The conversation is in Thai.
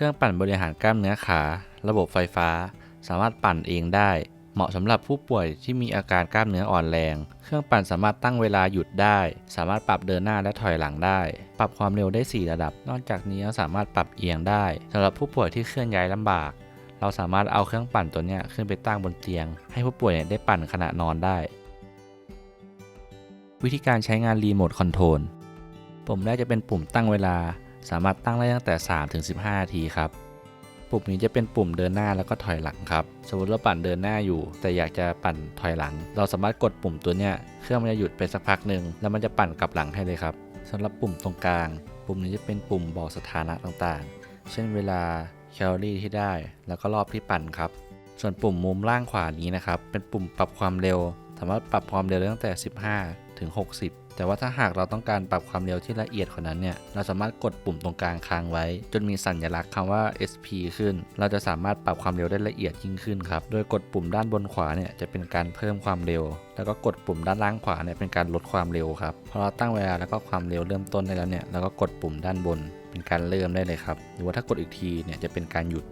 เครื่องปั่นบริหารกล้ามเนื้อขา ระบบไฟฟ้า สามารถปั่นเองได้ เหมาะสำหรับผู้ป่วยที่มีอาการกล้ามเนื้ออ่อนแรง เครื่องปั่นสามารถตั้งเวลาหยุดได้ สามารถปรับเดินหน้าและถอยหลังได้ ปรับความเร็วได้ 4 ระดับ นอกจากนี้ยังสามารถปรับเอียงได้สำหรับผู้ป่วยที่เคลื่อนย้ายลำบาก เราสามารถเอาเครื่องปั่นตัวนี้ขึ้นไปตั้งบนเตียง ให้ผู้ป่วยเนี่ยได้ปั่นขณะนอนได้ วิธีการใช้งานรีโมทคอนโทรลปุ่มแรกจะเป็นปุ่มตั้งเวลา สามารถตั้งได้ตั้งแต่ 3 ถึง 15 นาทีครับ ปุ่มนี้จะเป็นปุ่มเดินหน้าแล้วก็ถอยหลังครับ สมมติเราปั่นเดินหน้าอยู่ แต่อยากจะปั่นถอยหลัง เราสามารถกดปุ่มตัวเนี้ย เครื่องมันจะหยุดไปสักพักหนึ่งแล้วมันจะปั่นกลับหลังให้เลยครับสำหรับปุ่มตรงกลาง ปุ่มนี้จะเป็นปุ่มบอกสถานะต่างๆ เช่นเวลาแคลอรี่ที่ได้ แล้วก็รอบที่ปั่นครับ ส่วนปุ่มมุมล่างขวานี้นะครับ เป็นปุ่มปรับความเร็ว สามารถปรับความเร็วได้ตั้งแต่ 15 ถึง 60 แต่ว่าถ้าหากเราต้องการปรับความเร็วที่ละเอียดกว่านั้นเนี่ย เราสามารถกดปุ่มตรงกลางค้างไว้ จนมีสัญลักษณ์คำว่า SP ขึ้น เราจะสามารถปรับความเร็วได้ละเอียดยิ่งขึ้นครับ โดยกดปุ่มด้านบนขวาเนี่ยจะเป็นการเพิ่มความเร็ว แล้วก็กดปุ่มด้านล่างขวาเนี่ยเป็นการลดความเร็วครับ พอเราตั้งเวลาแล้วก็ความเร็วเริ่มต้นได้แล้วเนี่ย เราก็กดปุ่มด้านบน เป็นการเริ่มได้เลยครับ หรือว่าถ้ากดอีกทีเนี่ยจะเป็นการหยุด